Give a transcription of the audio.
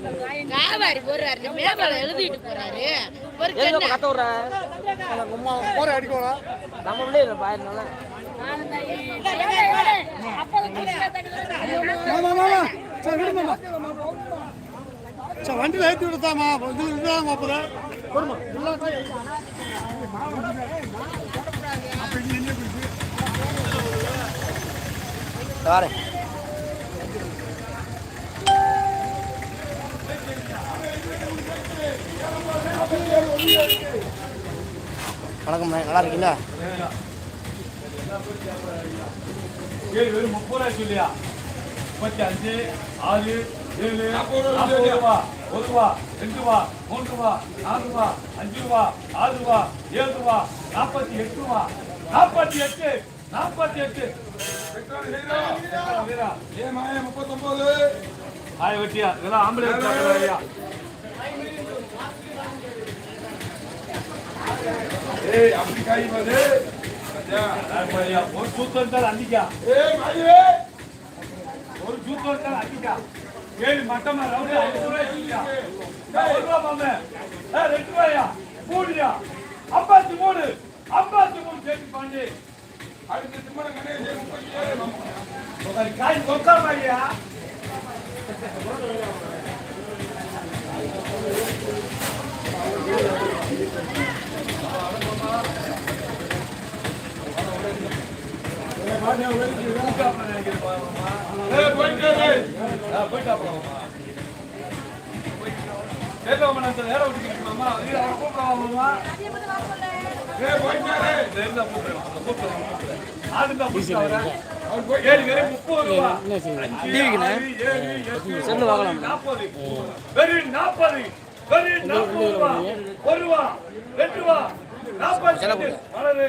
வியாபாரி போறாரு மேபல எழுதிட்டு போறாரு. ஒரு கண்ணு. கத்த விட்ற? நம்ம போற அடிக்கணும் நம்ம உள்ளே மாமா. சரி வண்டியில் ஏற்றி விடுத்தாமா இதில் வருமா வரேன் வணக்கம் நல்லா இருக்கீங்களா? ஏழு வெறும் முப்பது ரூபாய் சொல்லியா? முப்பத்தி அஞ்சு ஆறு ஏழு நாற்பது ரூபா ஒரு ரூபா ரெண்டு ரூபா மூன்று ரூபா நாலு ரூபா அஞ்சு ரூபா ஆறு ரூபா ஏழு ரூபா நாற்பத்தி எட்டு ரூபா. நாற்பத்தி எட்டு நாற்பத்தி எட்டு. வீரா ஆய வெட்டியா இதெல்லாம் ஆம்பளை வெட்டியா ஏய் அப்படி கை வந்து ஒரு சூத்து வந்தால் அன்னிக்கா ஒரு ஜூத் வந்தால் அன்னிக்கா ஏழு மட்டமா ரவுடி ஐந்து ரூபாய் சொல்லியா ஒரு ரூபா மாமே ரெண்டு ரூபாயா? மூணுயா ஐம்பத்தி மூணு ஐம்பத்தி மூணு சேர்த்து பாண்டி. அடுத்த காய் மாதிரியா? ஏய் போயிட்டு செல்லு வாங்கலாம் நாற்பது வெறும் நாற்பது வெறும் நாற்பது ரூபா ஒரு ரூபா ரெண்டு ரூபா நாற்பது மலரு